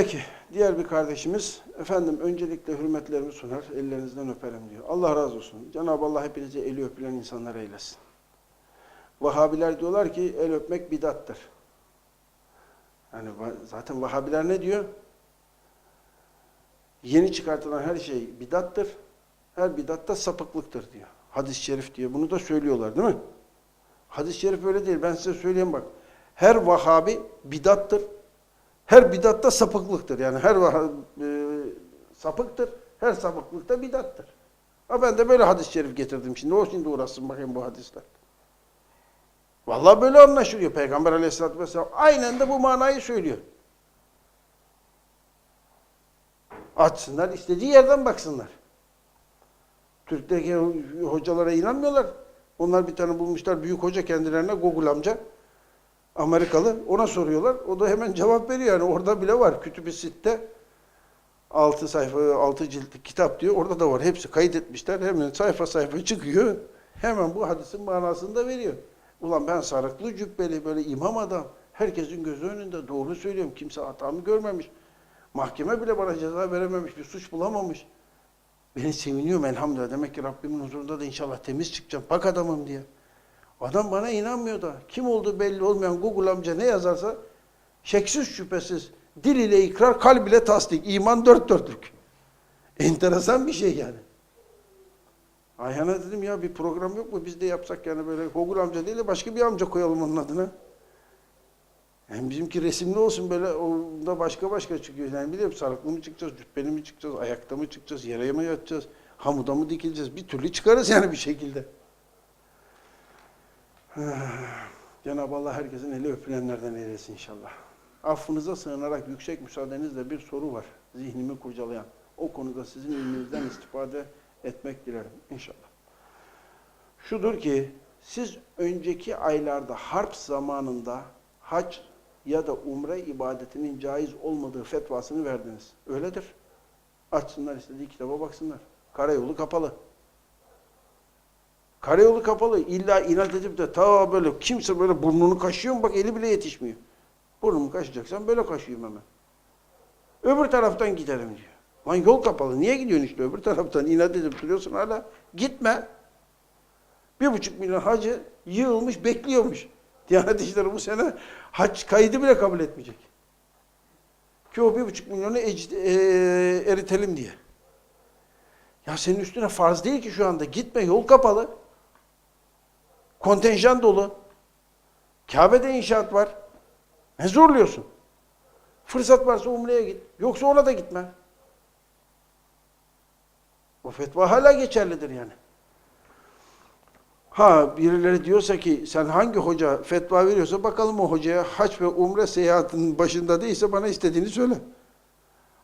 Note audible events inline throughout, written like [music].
Peki, diğer bir kardeşimiz, efendim öncelikle hürmetlerimi sunar, ellerinizden öperim diyor. Allah razı olsun. Cenab-ı Allah hepinizi eli öpülen insanlar eylesin. Vahabiler diyorlar ki el öpmek bidattır. Yani zaten Vahabiler ne diyor? Yeni çıkartılan her şey bidattır. Her bidat da sapıklıktır diyor. Hadis-i şerif diye bunu da söylüyorlar değil mi? Hadis-i şerif öyle değil. Ben size söyleyeyim bak. Her Vahabi bidattır. Her bidat da sapıklıktır. Yani her e, sapıktır. Her sapıklık da bidattır. Ha ben de böyle hadis-i şerif getirdim şimdi. O şimdi uğraşsın bakayım bu hadisler. Vallahi böyle anlaşılıyor. Peygamber aleyhissalatü vesselam aynen de bu manayı söylüyor. Açsınlar, istediği yerden baksınlar. Türk'teki hocalara inanmıyorlar. Onlar bir tane bulmuşlar, büyük hoca kendilerine, Google amca. Amerikalı. Ona soruyorlar. O da hemen cevap veriyor. Yani orada bile var. Kütüb-i Sitte 6 sayfa, 6 ciltlik kitap diyor. Orada da var. Hepsi kaydetmişler. Hemen sayfa sayfa çıkıyor. Hemen bu hadisin manasını da veriyor. Ulan ben sarıklı cübbeli böyle imam adam. Herkesin gözü önünde doğru söylüyorum. Kimse hatamı görmemiş. Mahkeme bile bana ceza verememiş. Bir suç bulamamış. Beni seviniyorum elhamdülillah. Demek ki Rabbimin huzurunda da inşallah temiz çıkacağım. Bak adamım diye. Adam bana inanmıyor da. Kim olduğu belli olmayan Google amca ne yazarsa şeksiz şüphesiz dil ile ikrar, kalb ile tasdik. iman dört dörtlük. [laughs] Enteresan bir şey yani. Ayhan'a dedim ya bir program yok mu biz de yapsak yani böyle Google amca değil de başka bir amca koyalım onun adına. Yani bizimki resimli olsun böyle onda başka başka çıkıyor. Yani biliyorum sarıklı mı çıkacağız, cübbeli mi çıkacağız, ayakta mı çıkacağız, yere mi yatacağız, hamuda mı dikileceğiz? Bir türlü çıkarız yani bir şekilde. [sighs] Cenab-ı Allah herkesin eli öpülenlerden eylesin inşallah. Affınıza sığınarak yüksek müsaadenizle bir soru var. Zihnimi kurcalayan. O konuda sizin ilminizden istifade etmek dilerim inşallah. Şudur ki siz önceki aylarda harp zamanında hac ya da umre ibadetinin caiz olmadığı fetvasını verdiniz. Öyledir. Açsınlar istediği kitaba baksınlar. Karayolu kapalı. Karayolu kapalı. İlla inat edip de ta böyle kimse böyle burnunu kaşıyor mu? Bak eli bile yetişmiyor. Burnumu kaşıyacaksan böyle kaşıyım hemen. Öbür taraftan giderim diyor. Lan yol kapalı. Niye gidiyorsun işte öbür taraftan? İnat edip duruyorsun hala. Gitme. Bir buçuk milyon hacı yığılmış, bekliyormuş. Diyanet İşleri bu sene hac kaydı bile kabul etmeyecek. Ki o bir buçuk milyonu eee, eritelim diye. Ya senin üstüne farz değil ki şu anda. Gitme, yol kapalı. Kontenjan dolu. Kabe'de inşaat var. Ne zorluyorsun? Fırsat varsa umreye git. Yoksa ona da gitme. O fetva hala geçerlidir yani. Ha birileri diyorsa ki sen hangi hoca fetva veriyorsa bakalım o hocaya haç ve umre seyahatinin başında değilse bana istediğini söyle.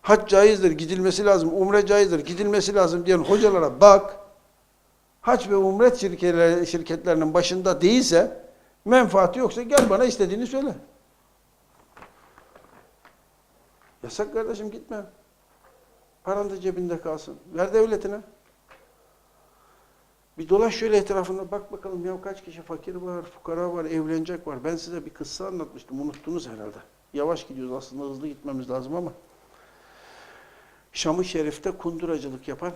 Hac caizdir, gidilmesi lazım. Umre caizdir, gidilmesi lazım diyen hocalara bak. Hac ve umre şirketler, şirketlerinin başında değilse, menfaati yoksa gel bana istediğini söyle. Yasak kardeşim gitme. Paran da cebinde kalsın. Ver devletine. Bir dolaş şöyle etrafında bak bakalım ya kaç kişi fakir var, fukara var, evlenecek var. Ben size bir kıssa anlatmıştım. Unuttunuz herhalde. Yavaş gidiyoruz aslında hızlı gitmemiz lazım ama. Şam-ı Şerif'te kunduracılık yapan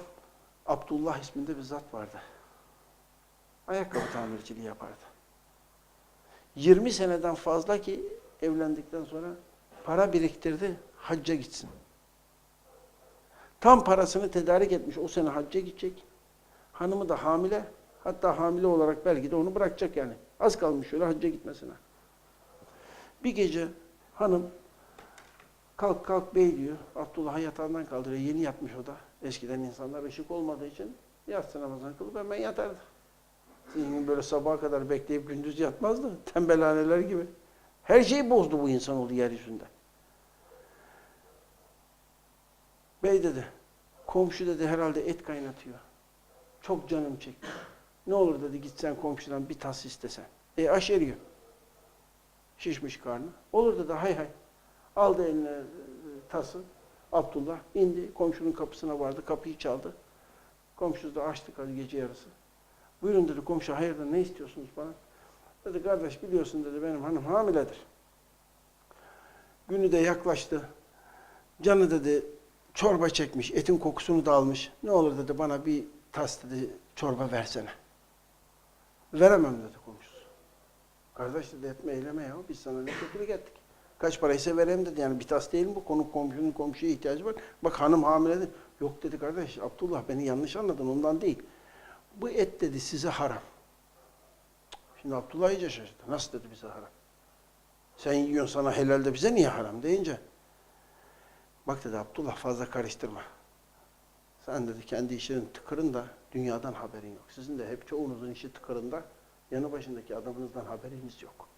Abdullah isminde bir zat vardı. Ayakkabı tamirciliği yapardı. 20 seneden fazla ki evlendikten sonra para biriktirdi, hacca gitsin. Tam parasını tedarik etmiş, o sene hacca gidecek. Hanımı da hamile, hatta hamile olarak belki de onu bırakacak yani. Az kalmış şöyle hacca gitmesine. Bir gece hanım kalk kalk bey diyor. Abdullah'ı yatağından kaldırıyor. Yeni yatmış o da. Eskiden insanlar ışık olmadığı için yatsı namazını kılıp hemen yatardı. Böyle sabaha kadar bekleyip gündüz yatmazdı. Tembelhaneler gibi. Her şeyi bozdu bu insanoğlu yeryüzünde. Bey dedi, komşu dedi herhalde et kaynatıyor. Çok canım çekti. Ne olur dedi gitsen komşudan bir tas istesen. E aş eriyor. Şişmiş karnı. Olur dedi hay hay. Aldı eline e, tası. Abdullah indi. Komşunun kapısına vardı. Kapıyı çaldı. Komşusu da açtı hadi gece yarısı. Buyurun dedi komşu hayırdır ne istiyorsunuz bana? Dedi kardeş biliyorsun dedi benim hanım hamiledir. Günü de yaklaştı. Canı dedi çorba çekmiş, etin kokusunu da almış. Ne olur dedi bana bir tas dedi çorba versene. Veremem dedi komşusu. Kardeş dedi etme eyleme ya biz sana ne kötülük ettik. Kaç paraysa vereyim dedi yani bir tas değil mi bu konu komşunun komşuya ihtiyacı var. Bak hanım hamile dedi. Yok dedi kardeş Abdullah beni yanlış anladın ondan değil. Bu et dedi size haram. Şimdi Abdullah iyice şaşırdı. Nasıl dedi bize haram? Sen yiyorsun sana helal de bize niye haram deyince. Bak dedi Abdullah fazla karıştırma. Sen dedi kendi işinin tıkırında dünyadan haberin yok. Sizin de hep çoğunuzun işi tıkırında yanı başındaki adamınızdan haberiniz yok.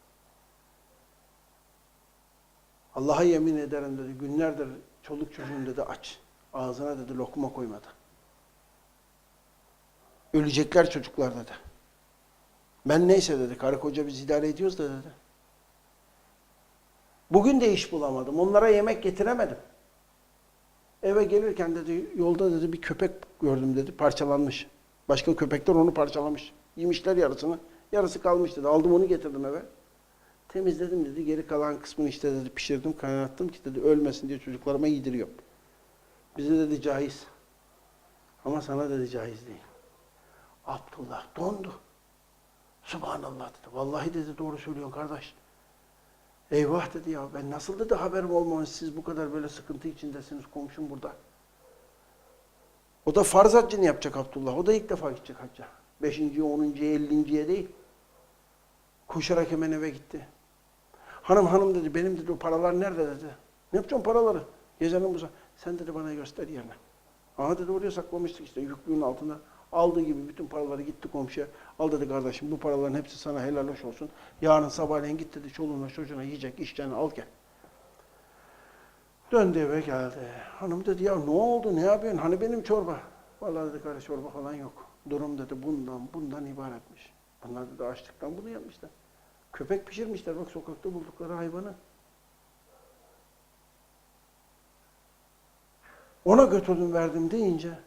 Allah'a yemin ederim dedi günlerdir çoluk çocuğun dedi aç. Ağzına dedi lokma koymadı. Ölecekler çocuklar dedi. Ben neyse dedi karı koca biz idare ediyoruz da dedi. Bugün de iş bulamadım. Onlara yemek getiremedim. Eve gelirken dedi yolda dedi bir köpek gördüm dedi parçalanmış. Başka köpekler onu parçalamış. Yemişler yarısını. Yarısı kalmış dedi. Aldım onu getirdim eve. Temizledim dedi. Geri kalan kısmını işte dedi pişirdim kaynattım ki dedi ölmesin diye çocuklarıma yediriyorum. Bize dedi caiz. Ama sana dedi caiz değil. Abdullah dondu. Subhanallah dedi. Vallahi dedi doğru söylüyorsun kardeş. Eyvah dedi ya ben nasıl dedi haberim olmamış siz bu kadar böyle sıkıntı içindesiniz komşum burada. O da farz haccını yapacak Abdullah. O da ilk defa gidecek hacca. Beşinciye, onuncuya, ellinciye değil. Koşarak hemen eve gitti. Hanım hanım dedi benim dedi o paralar nerede dedi. Ne yapacağım paraları? Gecenin bu Sen dedi bana göster yerine. Aha dedi oraya saklamıştık işte yüklüğün altında. Aldığı gibi bütün paraları gitti komşuya. Al dedi kardeşim bu paraların hepsi sana helal hoş olsun. Yarın sabahleyin git dedi çoluğuna çocuğuna yiyecek içeceğini al gel. Döndü eve geldi. Hanım dedi ya ne oldu ne yapıyorsun? Hani benim çorba? Vallahi dedi kardeş çorba falan yok. Durum dedi bundan bundan ibaretmiş. Bunlar dedi açlıktan bunu yapmışlar. Köpek pişirmişler bak sokakta buldukları hayvanı. Ona götürdüm verdim deyince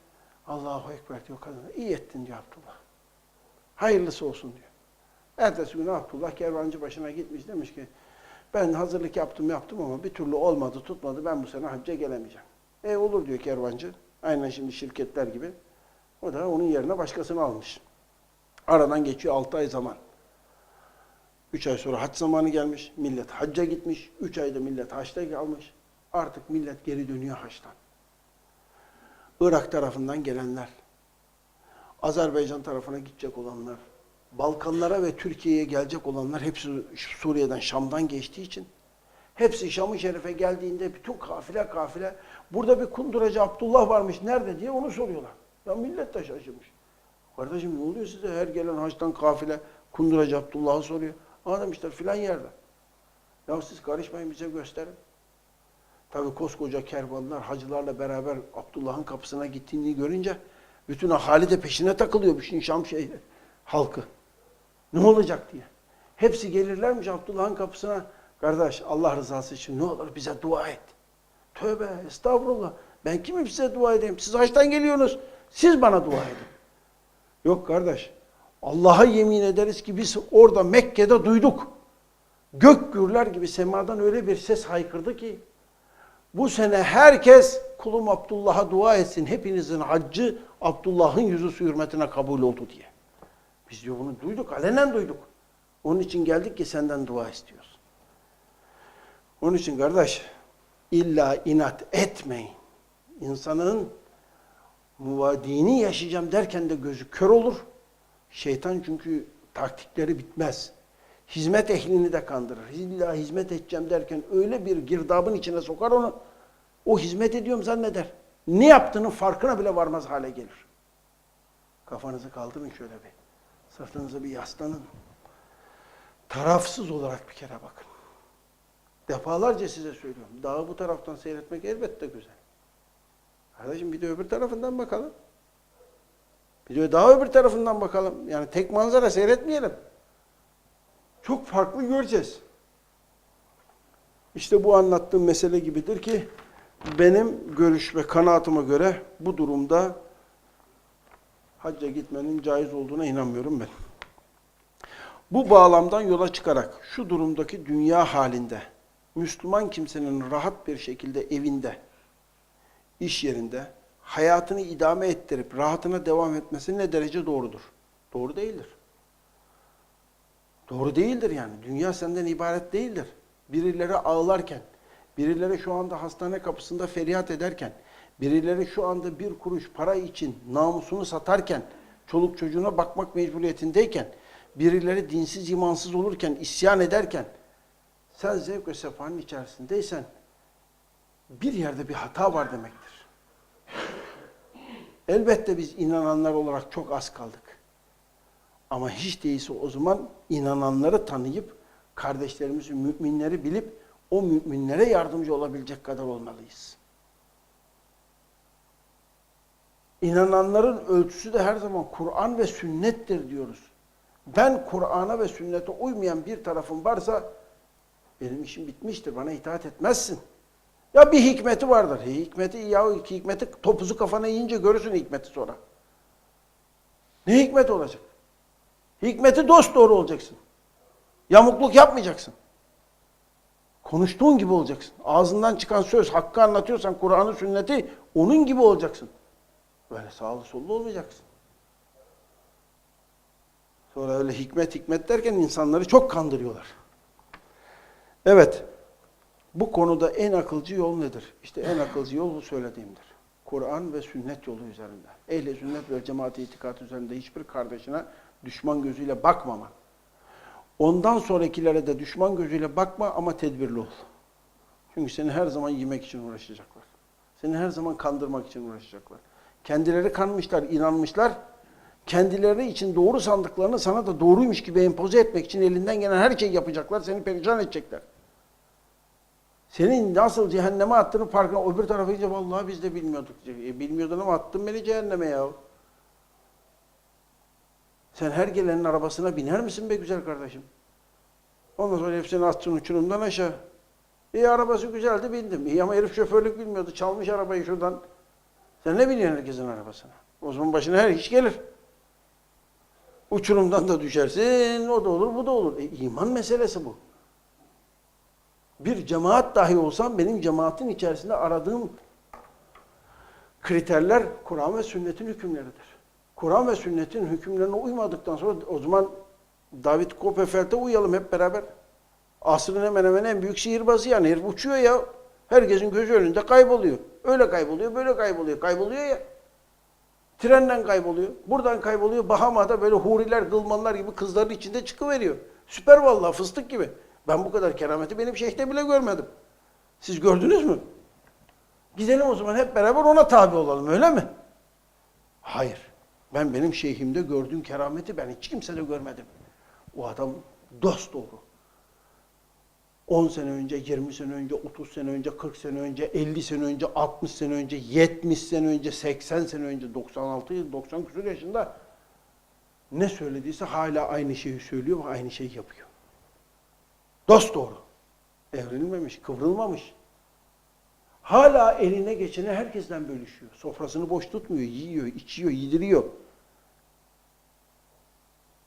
Allahu Ekber diyor kadına. İyi ettin diyor Abdullah. Hayırlısı olsun diyor. Ertesi gün Abdullah kervancı başına gitmiş demiş ki ben hazırlık yaptım yaptım ama bir türlü olmadı tutmadı ben bu sene hacca gelemeyeceğim. E olur diyor kervancı. Aynen şimdi şirketler gibi. O da onun yerine başkasını almış. Aradan geçiyor 6 ay zaman. 3 ay sonra hac zamanı gelmiş. Millet hacca gitmiş. 3 ayda millet haçta kalmış. Artık millet geri dönüyor haçtan. Irak tarafından gelenler, Azerbaycan tarafına gidecek olanlar, Balkanlara ve Türkiye'ye gelecek olanlar hepsi Suriye'den, Şam'dan geçtiği için hepsi Şam-ı Şerif'e geldiğinde bütün kafile kafile burada bir kunduracı Abdullah varmış nerede diye onu soruyorlar. Ya millet de şaşırmış. Kardeşim ne oluyor size her gelen haçtan kafile kunduracı Abdullah'ı soruyor. Aa demişler filan yerde. Ya siz karışmayın bize gösterin. Tabi koskoca kervanlar hacılarla beraber Abdullah'ın kapısına gittiğini görünce bütün ahali de peşine takılıyor bütün Şam şehri halkı. Ne olacak diye. Hepsi gelirlermiş Abdullah'ın kapısına. Kardeş Allah rızası için ne olur bize dua et. Tövbe estağfurullah. Ben kimim size dua edeyim? Siz haçtan geliyorsunuz. Siz bana dua edin. Yok kardeş. Allah'a yemin ederiz ki biz orada Mekke'de duyduk. Gök gürler gibi semadan öyle bir ses haykırdı ki bu sene herkes kulum Abdullah'a dua etsin. Hepinizin haccı Abdullah'ın yüzü hürmetine kabul oldu diye. Biz diyor bunu duyduk, alenen duyduk. Onun için geldik ki senden dua istiyoruz. Onun için kardeş, illa inat etmeyin. İnsanın muvadini yaşayacağım derken de gözü kör olur. Şeytan çünkü taktikleri bitmez. Hizmet ehlini de kandırır. İlla hizmet edeceğim derken öyle bir girdabın içine sokar onu. O hizmet ediyorum zanneder. Ne yaptığının farkına bile varmaz hale gelir. Kafanızı kaldırın şöyle bir. Sırtınızı bir yaslanın. Tarafsız olarak bir kere bakın. Defalarca size söylüyorum. Dağı bu taraftan seyretmek elbette güzel. Kardeşim bir de öbür tarafından bakalım. Bir de daha öbür tarafından bakalım. Yani tek manzara seyretmeyelim. Çok farklı göreceğiz. İşte bu anlattığım mesele gibidir ki benim görüş ve kanaatıma göre bu durumda hacca gitmenin caiz olduğuna inanmıyorum ben. Bu bağlamdan yola çıkarak şu durumdaki dünya halinde Müslüman kimsenin rahat bir şekilde evinde iş yerinde hayatını idame ettirip rahatına devam etmesi ne derece doğrudur? Doğru değildir. Doğru değildir yani. Dünya senden ibaret değildir. Birileri ağlarken, birileri şu anda hastane kapısında feryat ederken, birileri şu anda bir kuruş para için namusunu satarken, çoluk çocuğuna bakmak mecburiyetindeyken, birileri dinsiz imansız olurken, isyan ederken, sen zevk ve sefanın içerisindeysen, bir yerde bir hata var demektir. Elbette biz inananlar olarak çok az kaldık. Ama hiç değilse o zaman inananları tanıyıp, kardeşlerimizi, müminleri bilip, o müminlere yardımcı olabilecek kadar olmalıyız. İnananların ölçüsü de her zaman Kur'an ve sünnettir diyoruz. Ben Kur'an'a ve sünnete uymayan bir tarafım varsa benim işim bitmiştir. Bana itaat etmezsin. Ya bir hikmeti vardır. Hikmeti ya hikmeti topuzu kafana yiyince görürsün hikmeti sonra. Ne hikmet olacak? Hikmeti dost doğru olacaksın. Yamukluk yapmayacaksın. Konuştuğun gibi olacaksın. Ağzından çıkan söz, hakkı anlatıyorsan Kur'an'ı, sünneti onun gibi olacaksın. Böyle sağlı sollu olmayacaksın. Sonra öyle hikmet hikmet derken insanları çok kandırıyorlar. Evet. Bu konuda en akılcı yol nedir? İşte en akılcı yol bu söylediğimdir. Kur'an ve sünnet yolu üzerinde. Ehli sünnet ve cemaat itikat üzerinde hiçbir kardeşine düşman gözüyle bakmama. Ondan sonrakilere de düşman gözüyle bakma ama tedbirli ol. Çünkü seni her zaman yemek için uğraşacaklar. Seni her zaman kandırmak için uğraşacaklar. Kendileri kanmışlar, inanmışlar. Kendileri için doğru sandıklarını sana da doğruymuş gibi empoze etmek için elinden gelen her şeyi yapacaklar. Seni perişan edecekler. Senin nasıl cehenneme attığını farkına öbür tarafa gidince vallahi biz de bilmiyorduk. E, bilmiyordun ama attın beni cehenneme ya. Sen her gelenin arabasına biner misin be güzel kardeşim? Ondan sonra hepsini atsın uçurumdan aşağı. İyi arabası güzeldi bindim. İyi ama herif şoförlük bilmiyordu. Çalmış arabayı şuradan. Sen ne biliyorsun herkesin arabasına? O zaman başına her iş gelir. Uçurumdan da düşersin. O da olur, bu da olur. E, iman meselesi bu. Bir cemaat dahi olsam benim cemaatin içerisinde aradığım kriterler Kur'an ve sünnetin hükümleridir. Kur'an ve sünnetin hükümlerine uymadıktan sonra o zaman David Kopperfeld'e uyalım hep beraber. Asrın hemen hemen en büyük sihirbazı yani. Herif uçuyor ya. Herkesin gözü önünde kayboluyor. Öyle kayboluyor, böyle kayboluyor. Kayboluyor ya. Trenden kayboluyor. Buradan kayboluyor. Bahama'da böyle huriler, gılmanlar gibi kızların içinde çıkıveriyor. Süper vallahi fıstık gibi. Ben bu kadar kerameti benim şeyhte bile görmedim. Siz gördünüz mü? Gidelim o zaman hep beraber ona tabi olalım öyle mi? Hayır. Ben benim şeyhimde gördüğüm kerameti ben hiç kimsede görmedim. O adam dost doğru. 10 sene önce, 20 sene önce, 30 sene önce, 40 sene önce, 50 sene önce, 60 sene önce, 70 sene önce, 80 sene önce, 96 yıl, 90 küsur yaşında ne söylediyse hala aynı şeyi söylüyor ve aynı şeyi yapıyor. Dost doğru. Evrilmemiş, kıvrılmamış. Hala eline geçeni herkesten bölüşüyor. Sofrasını boş tutmuyor, yiyor, içiyor, yediriyor.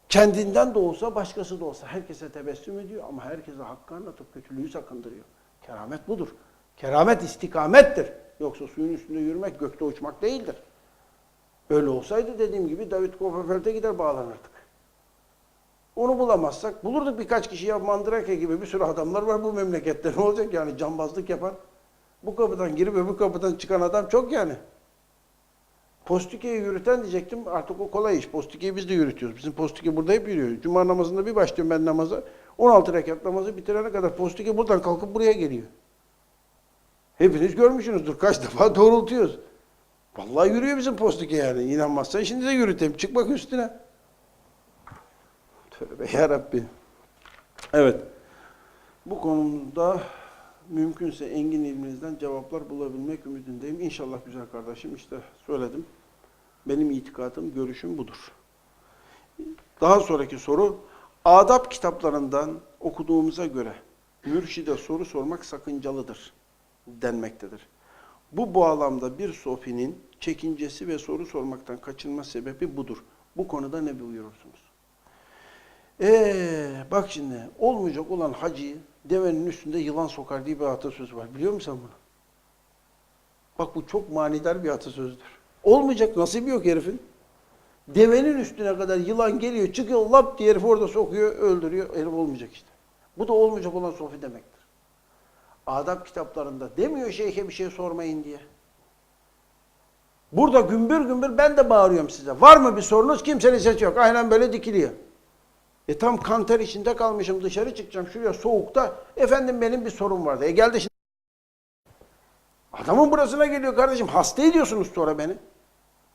Kendinden de olsa, başkası da olsa herkese tebessüm ediyor ama herkese hakkı anlatıp kötülüğü sakındırıyor. Keramet budur. Keramet istikamettir. Yoksa suyun üstünde yürümek, gökte uçmak değildir. Öyle olsaydı dediğim gibi David Copperfield'e gider bağlanırdık. Onu bulamazsak, bulurduk birkaç kişi ya Mandrake gibi bir sürü adamlar var bu memlekette. Ne olacak yani cambazlık yapan? Bu kapıdan girip öbür kapıdan çıkan adam çok yani. Postikeyi yürüten diyecektim artık o kolay iş. Postikeyi biz de yürütüyoruz. Bizim postike burada hep yürüyor. Cuma namazında bir başlıyorum ben namaza. 16 rekat namazı bitirene kadar postike buradan kalkıp buraya geliyor. Hepiniz görmüşsünüzdür. Kaç [laughs] defa doğrultuyoruz. Vallahi yürüyor bizim postike yani. İnanmazsan şimdi de yürüteyim. Çık bak üstüne. Tövbe yarabbi. Evet. Bu konuda mümkünse engin ilminizden cevaplar bulabilmek ümidindeyim. İnşallah güzel kardeşim işte söyledim. Benim itikadım, görüşüm budur. Daha sonraki soru, adab kitaplarından okuduğumuza göre mürşide soru sormak sakıncalıdır denmektedir. Bu bağlamda bir sofinin çekincesi ve soru sormaktan kaçınma sebebi budur. Bu konuda ne buyurursunuz? Ee, bak şimdi olmayacak olan hacıyı devenin üstünde yılan sokar diye bir atasöz var. Biliyor musun sen bunu? Bak bu çok manidar bir atasözüdür. Olmayacak nasibi yok herifin. Devenin üstüne kadar yılan geliyor, çıkıyor, lap diye herif orada sokuyor, öldürüyor. Herif olmayacak işte. Bu da olmayacak olan sofi demektir. Adab kitaplarında demiyor şeyhe bir şey sormayın diye. Burada gümbür gümbür ben de bağırıyorum size. Var mı bir sorunuz? Kimsenin sesi yok. Aynen böyle dikiliyor. E tam kanter içinde kalmışım dışarı çıkacağım şuraya soğukta. Efendim benim bir sorun vardı. E geldi şimdi. Adamın burasına geliyor kardeşim. Hasta ediyorsunuz sonra beni.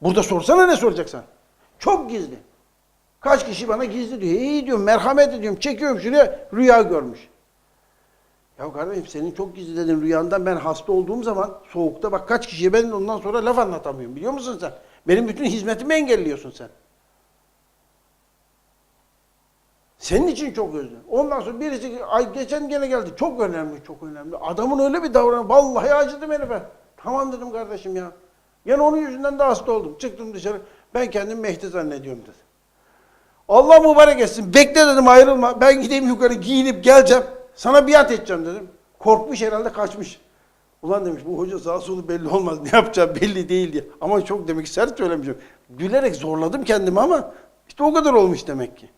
Burada sorsana ne soracaksan. Çok gizli. Kaç kişi bana gizli diyor. İyi diyorum merhamet ediyorum. Çekiyorum şuraya rüya görmüş. Ya kardeşim senin çok gizli dedin rüyandan ben hasta olduğum zaman soğukta bak kaç kişiye ben ondan sonra laf anlatamıyorum biliyor musun sen? Benim bütün hizmetimi engelliyorsun sen. Senin için çok özlem. Ondan sonra birisi ay geçen gene geldi. Çok önemli, çok önemli. Adamın öyle bir davranışı. Vallahi acıdım herife. Tamam dedim kardeşim ya. Gene onun yüzünden de hasta oldum. Çıktım dışarı. Ben kendim Mehdi zannediyorum dedi. Allah mübarek etsin. Bekle dedim ayrılma. Ben gideyim yukarı giyinip geleceğim. Sana biat edeceğim dedim. Korkmuş herhalde kaçmış. Ulan demiş bu hoca sağ solu belli olmaz. Ne yapacağı belli değil diye. Ama çok demek ki sert söylemişim. Gülerek zorladım kendimi ama işte o kadar olmuş demek ki.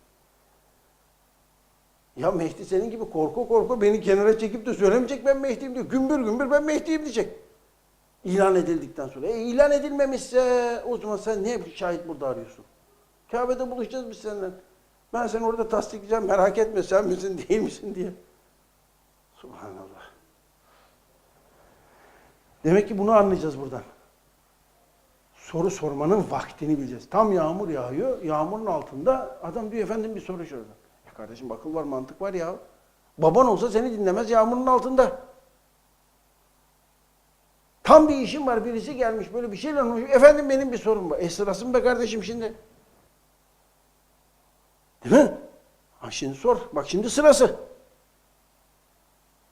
Ya Mehdi senin gibi korku korku beni kenara çekip de söylemeyecek ben Mehdi'yim diyor. Gümbür gümbür ben Mehdi'yim diyecek. İlan edildikten sonra. E ilan edilmemişse o zaman sen niye şahit burada arıyorsun? Kabe'de buluşacağız biz seninle. Ben seni orada tasdikleyeceğim merak etme sen misin değil misin diye. Subhanallah. Demek ki bunu anlayacağız buradan. Soru sormanın vaktini bileceğiz. Tam yağmur yağıyor. Yağmurun altında adam diyor efendim bir soru sordu. Kardeşim akıl var mantık var ya. Baban olsa seni dinlemez yağmurun altında. Tam bir işim var birisi gelmiş böyle bir şeyle konuşuyor. Efendim benim bir sorum var. E sırası mı be kardeşim şimdi? Değil mi? Ha şimdi sor. Bak şimdi sırası.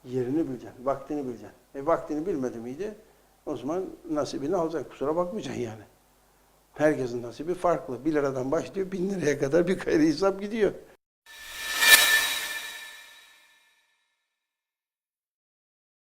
Yerini bileceksin, vaktini bileceksin. E vaktini bilmedi miydi? O zaman nasibini alacak. Kusura bakmayacaksın yani. Herkesin nasibi farklı. Bir liradan başlıyor, bin liraya kadar bir gayri hesap gidiyor.